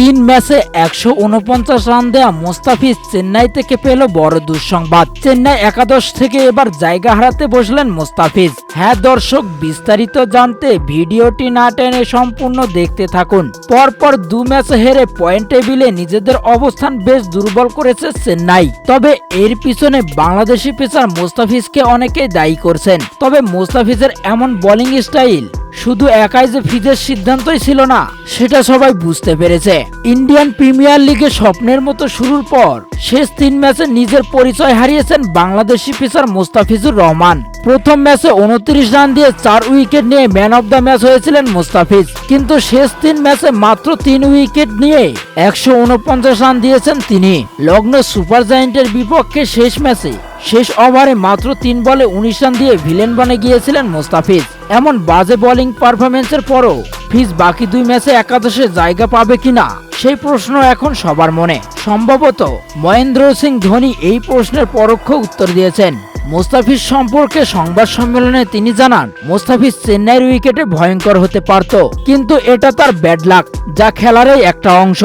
তিন ম্যাচে একশো উনপঞ্চাশ রান দেয়া মোস্তাফিজ চেন্নাই থেকে পেল বড় দুঃসংবাদ। চেন্নাই একাদশ থেকে এবার জায়গা হারাতে বসলেন মোস্তাফিজ। হ্যাঁ দর্শক, বিস্তারিত জানতে ভিডিওটি না টেনে সম্পূর্ণ দেখতে থাকুন। পরপর দু ম্যাচ হেরে পয়েন্ট টেবিলে নিজেদের অবস্থান বেশ দুর্বল করেছে চেন্নাই। তবে এর পিছনে বাংলাদেশি পেসার মোস্তাফিজকে অনেকেই দায়ী করছেন। তবে মোস্তাফিজের এমন বোলিং স্টাইল শুধু একাই যে ফিজের সিদ্ধান্তই ছিল না, সেটা সবাই বুঝতে পেরেছে। ইন্ডিয়ান প্রিমিয়ার লিগে স্বপ্নের মতো শুরুর পর শেষ তিন ম্যাচে নিজের পরিচয় হারিয়েছেন বাংলাদেশি পেসার মোস্তাফিজুর রহমান। প্রথম ম্যাচে উনত্রিশ রান দিয়ে চার উইকেট নিয়ে ম্যান অব দ্য ম্যাচ হয়েছিলেন মোস্তাফিজ। কিন্তু শেষ তিন ম্যাচে মাত্র তিন উইকেট নিয়ে একশো উনপঞ্চাশ রান দিয়েছেন তিনি। লগ্ন সুপার জায়েন্টের বিপক্ষে শেষ ম্যাচে শেষ ওভারে মাত্র তিন বলে উনিশ রান দিয়ে ভিলেন বনে গিয়েছিলেন মোস্তাফিজ। এমন বাজে বোলিং পারফরমেন্সের পরও ফিজ বাকি দুই ম্যাচে একাদশে জায়গা পাবে কিনা, সেই প্রশ্ন এখন সবার মনে। সম্ভবত মহেন্দ্র সিং ধোনি এই প্রশ্নের পরোক্ষ উত্তর দিয়েছেন। মোস্তাফিজ সম্পর্কে সংবাদ সম্মেলনে তিনি জানান, মোস্তাফিজ চেন্নাইয়ের উইকেটে ভয়ঙ্কর হতে পারত, কিন্তু এটা তার ব্যাড লাক যা খেলারই একটা অংশ।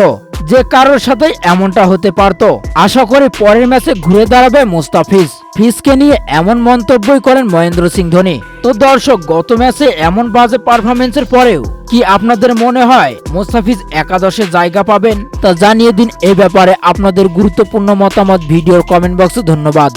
যে কারোর সাথে এমনটা হতে পারত। আশা করি পরের ম্যাচে ঘুরে দাঁড়াবে মোস্তাফিজ। ফিজকে নিয়ে এমন মন্তব্যই করেন মহেন্দ্র সিং ধোনি। তো দর্শক, গত ম্যাচে এমন বাজে পারফরমেন্সের পরেও কি আপনাদের মনে হয় মোস্তাফিজ একাদশে জায়গা পাবেন? তা জানিয়ে দিন এ ব্যাপারে আপনাদের গুরুত্বপূর্ণ মতামত ভিডিওর কমেন্ট বক্সে ধন্যবাদ।